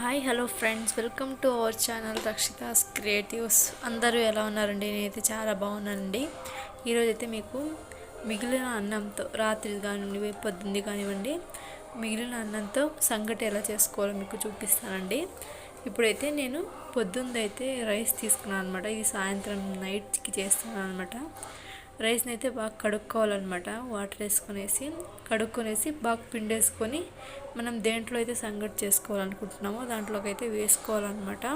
Hi hello friends. Welcome to our channel Rakshita's creatives. అందరూ ఎలా ఉన్నారండి? నేనైతే చాలా బాగున్నానండి. ఈరోజు అయితే మీకు మిగిలిన అన్నంతో రాత్రి కానివ్వండి పొద్దుంది కానివ్వండి మిగిలిన అన్నంతో సంగటి ఎలా చేసుకోవాలో మీకు చూపిస్తానండి. ఇప్పుడైతే నేను పొద్దుందైతే రైస్ తీసుకున్నాను అనమాట ఇది సాయంత్రం నైట్కి చేస్తున్నాను అనమాట రైస్ని అయితే బాగా కడుక్కోవాలన్నమాట. వాటర్ వేసుకునేసి కడుక్కునేసి బాగా పిండేసుకొని మనం దేంట్లో అయితే సంగటి చేసుకోవాలనుకుంటున్నామో దాంట్లోకి అయితే వేసుకోవాలన్నమాట.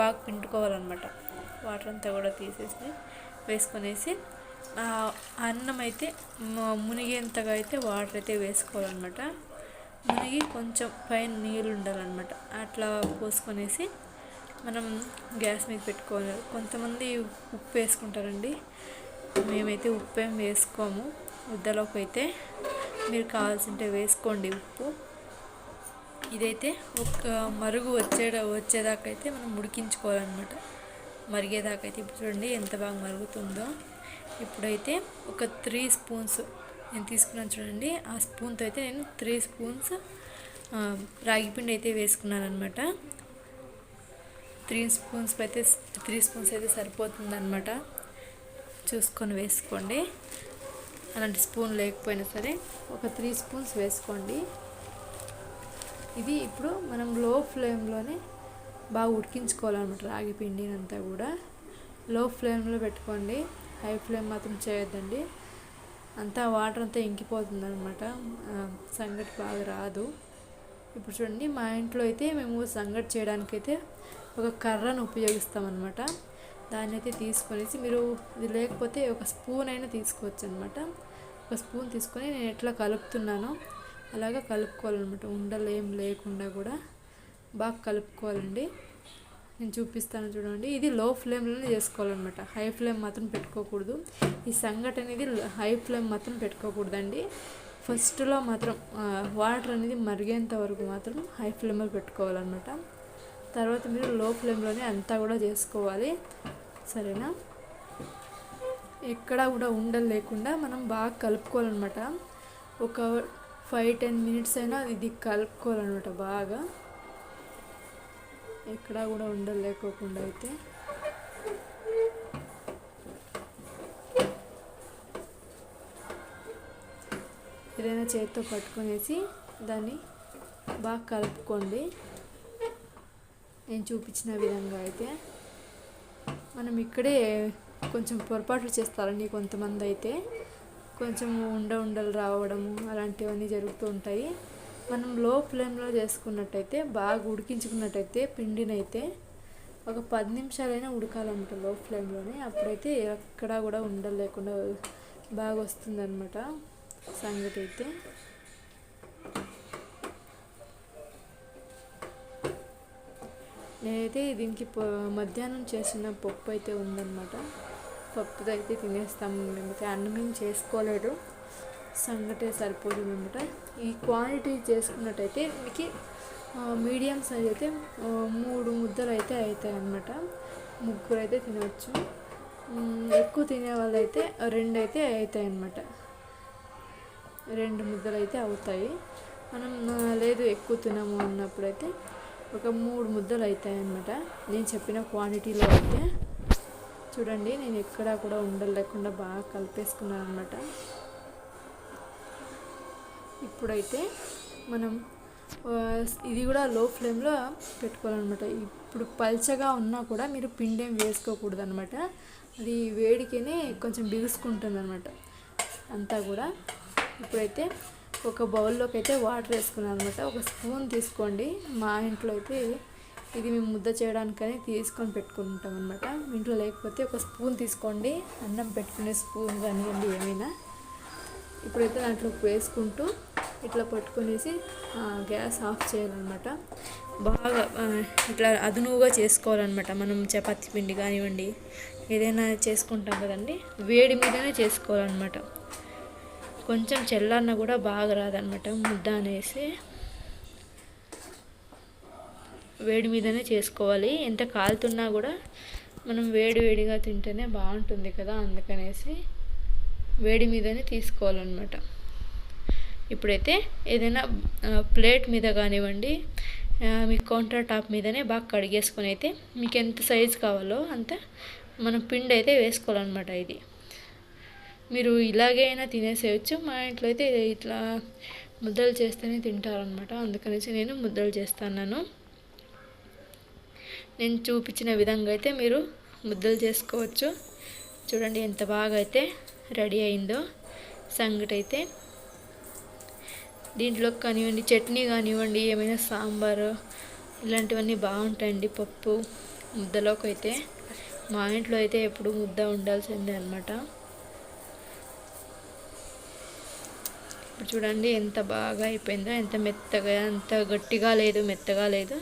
బాగా పిండుకోవాలన్నమాట. వాటర్ అంతా కూడా తీసేసి వేసుకునేసి అన్నం అయితే మునిగేంతగా అయితే వాటర్ అయితే వేసుకోవాలన్నమాట. మునిగి కొంచెం పైన నీళ్ళు ఉండాలన్నమాట. అట్లా పోసుకొనేసి మనం గ్యాస్ మీద పెట్టుకోవాలి. కొంతమంది ఉప్పు వేసుకుంటారండి. మేమైతే ఉప్పు ఏం వేసుకోము. ముద్దలోకి అయితే మీరు కావాల్సింటే వేసుకోండి ఉప్పు. ఇదైతే ఒక మరుగు వచ్చే వచ్చేదాకా అయితే మనం ఉడికించుకోవాలన్నమాట. మరిగేదాకా అయితే ఇప్పుడు చూడండి ఎంత బాగా మరుగుతుందో. ఇప్పుడైతే ఒక త్రీ స్పూన్స్ నేను తీసుకున్నాను చూడండి. ఆ స్పూన్తో అయితే నేను త్రీ స్పూన్స్ రాగిపిండి అయితే వేసుకున్నాను అనమాట త్రీ స్పూన్స్ అయితే త్రీ స్పూన్స్ అయితే సరిపోతుంది అనమాట చూసుకొని వేసుకోండి. అలాంటి స్పూన్ లేకపోయినా సరే ఒక త్రీ స్పూన్స్ వేసుకోండి. ఇది ఇప్పుడు మనం లో ఫ్లేమ్లోనే బాగా ఉడికించుకోవాలన్నమాట రాగి పిండినంతా కూడా. లో ఫ్లేమ్లో పెట్టుకోండి. హై ఫ్లేమ్ మాత్రం చేయొద్దండి. అంతా వాటర్ అంతా ఇంకిపోతుంది అనమాట సంగటి బాగా రాదు. ఇప్పుడు చూడండి మా ఇంట్లో అయితే మేము సంగటి చేయడానికైతే ఒక కర్రను ఉపయోగిస్తామన్నమాట. దాన్ని అయితే తీసుకొనేసి మీరు ఇది లేకపోతే ఒక స్పూన్ అయినా తీసుకోవచ్చు అనమాట ఒక స్పూన్ తీసుకొని నేను ఎట్లా కలుపుతున్నానో అలాగా కలుపుకోవాలన్నమాట. ఉండలు ఏం లేకుండా కూడా బాగా కలుపుకోవాలండి. నేను చూపిస్తాను చూడండి. ఇది లో ఫ్లేమ్లోనే చేసుకోవాలన్నమాట. హై ఫ్లేమ్ మాత్రం పెట్టుకోకూడదు. ఈ సంఘటన అనేది హై ఫ్లేమ్ మాత్రం పెట్టుకోకూడదండి. ఫస్ట్లో మాత్రం వాటర్ అనేది మరిగేంత వరకు మాత్రం హై ఫ్లేమ్లో పెట్టుకోవాలన్నమాట. తర్వాత మీరు లో ఫ్లేమ్లోనే అంతా కూడా చేసుకోవాలి. సరేనా? ఎక్కడా కూడా ఉండలు లేకుండా మనం బాగా కలుపుకోవాలన్నమాట. ఒక ఫైవ్ టెన్ మినిట్స్ అయినా ఇది కలుపుకోవాలన్నమాట బాగా. ఎక్కడా కూడా ఉండలు లేకోకుండా అయితే. ఏదైనా చేతితో పట్టుకునేసి దాన్ని బాగా కలుపుకోండి. నేను చూపించిన విధంగా అయితే. మనం ఇక్కడే కొంచెం పొరపాట్లు చేస్తారండి కొంతమంది అయితే. కొంచెం ఉండ ఉండలు రావడము అలాంటివన్నీ జరుగుతూ ఉంటాయి. మనం లో ఫ్లేమ్లో చేసుకున్నట్టయితే బాగా ఉడికించుకున్నట్టయితే పిండినైతే ఒక పది నిమిషాలైనా ఉడకాలంట లో ఫ్లేమ్లోనే. అప్పుడైతే ఎక్కడా కూడా ఉండలేకుండా బాగా వస్తుందన్నమాట సంగతి అయితే నేనైతే దీనికి మధ్యాహ్నం చేసిన పప్పు అయితే ఉందన్నమాట. పప్పుతో అయితే తినేస్తాము మేమైతే. అన్నం మేము చేసుకోలేదు. సంగటే సరిపోతుంది అనమాట ఈ క్వాంటిటీ చేసుకున్నట్టయితే మీకు మీడియం సైజ్ అయితే మూడు ముద్దలు అయితే అవుతాయి అనమాట ముగ్గురు అయితే తినవచ్చు ఎక్కువ తినే వాళ్ళు అయితే రెండు అయితే అవుతాయి అన్నమాట రెండు ముద్దలు అయితే అవుతాయి. మనం లేదు ఎక్కువ తినము అన్నప్పుడైతే ఒక మూడు ముద్దలు అవుతాయన్నమాట నేను చెప్పిన క్వాంటిటీలో అయితే చూడండి నేను ఎక్కడా కూడా ఉండలు లేకుండా బాగా కలిపేసుకున్నాను అనమాట ఇప్పుడైతే మనం ఇది కూడా లో ఫ్లేమ్లో పెట్టుకోవాలన్నమాట. ఇప్పుడు పల్చగా ఉన్నా కూడా మీరు పిండేం వేసుకోకూడదు అనమాట అది వేడికనే కొంచెం బిగుసుకుంటుంది అనమాట అంతా కూడా ఇప్పుడైతే ఒక బౌల్లోకి అయితే వాటర్ వేసుకున్నాను అనమాట ఒక స్పూన్ తీసుకోండి. మా ఇంట్లో అయితే ఇది మేము ముద్ద చేయడానికని తీసుకొని పెట్టుకుంటాం అనమాట ఇంట్లో లేకపోతే ఒక స్పూన్ తీసుకోండి. అన్నం పెట్టుకునే స్పూన్ కానివ్వండి ఏమైనా. ఇప్పుడైతే దాంట్లో వేసుకుంటూ ఇట్లా పట్టుకునేసి గ్యాస్ ఆఫ్ చేయాలన్నమాట. బాగా ఇట్లా అదునుగా చేసుకోవాలన్నమాట. మనం చపాతి పిండి కానివ్వండి ఏదైనా చేసుకుంటాం కదండి. వేడి మీదనే చేసుకోవాలన్నమాట. కొంచెం చెల్లన్న కూడా బాగా రాదనమాట ముద్ద అనేసి. వేడి మీదనే చేసుకోవాలి ఎంత కాలుతున్నా కూడా మనం వేడి వేడిగా తింటేనే బాగుంటుంది కదా అందుకనేసి వేడి మీదనే తీసుకోవాలన్నమాట. ఇప్పుడైతే ఏదైనా ప్లేట్ మీద కానివ్వండి మీ కౌంటర్ టాప్ మీదనే బాగా కడిగేసుకొని అయితే మీకు ఎంత సైజు కావాలో అంత మనం పిండి అయితే వేసుకోవాలన్నమాట ఇది. మీరు ఇలాగే అయినా తినేసేయచ్చు. మా ఇంట్లో అయితే ఇట్లా ముద్దలు చేస్తేనే తింటారనమాట అందుకనేసి నేను ముద్దలు చేస్తున్నాను. నేను చూపించిన విధంగా అయితే మీరు ముద్దలు చేసుకోవచ్చు. చూడండి ఎంత బాగా అయితే రెడీ అయిందో సంగటి అయితే దీంట్లో కానివ్వండి చట్నీ కానివ్వండి ఏమైనా సాంబారు ఇలాంటివన్నీ బాగుంటాయండి. పప్పు ముద్దలోకి అయితే మా ఇంట్లో అయితే ఎప్పుడు ముద్ద ఉండాల్సిందే అనమాట ఇప్పుడు చూడండి ఎంత బాగా అయిపోయిందో ఎంత మెత్తగా ఎంత గట్టిగా లేదు మెత్తగా లేదు.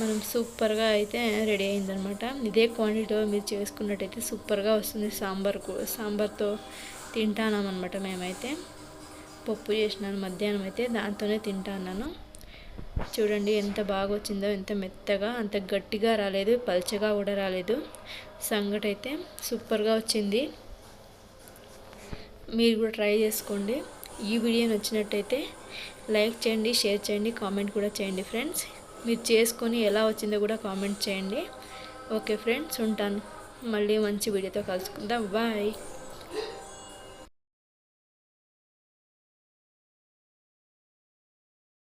మనం సూపర్గా అయితే రెడీ అయిందనమాట ఇదే క్వాంటిటీలో మీరు చేసుకున్నట్టయితే సూపర్గా వస్తుంది. సాంబార్కు సాంబార్తో తింటానామన్నమాట మేమైతే. పప్పు చేసినాను మధ్యాహ్నం అయితే దాంతోనే తింటాను చూడండి ఎంత బాగా వచ్చిందో ఎంత మెత్తగా అంత గట్టిగా రాలేదు పల్చగా కూడా రాలేదు. సంగటి అయితే సూపర్గా వచ్చింది. మీరు కూడా ట్రై చేసుకోండి. ఈ వీడియో నచ్చినట్టయితే లైక్ చేయండి షేర్ చేయండి కామెంట్ కూడా చేయండి ఫ్రెండ్స్. మీరు చేసుకొని ఎలా వచ్చిందో కూడా కామెంట్ చేయండి. ఓకే ఫ్రెండ్స్ ఉంటాను. మళ్ళీ మంచి వీడియోతో కలుసుకుందాం. బాయ్.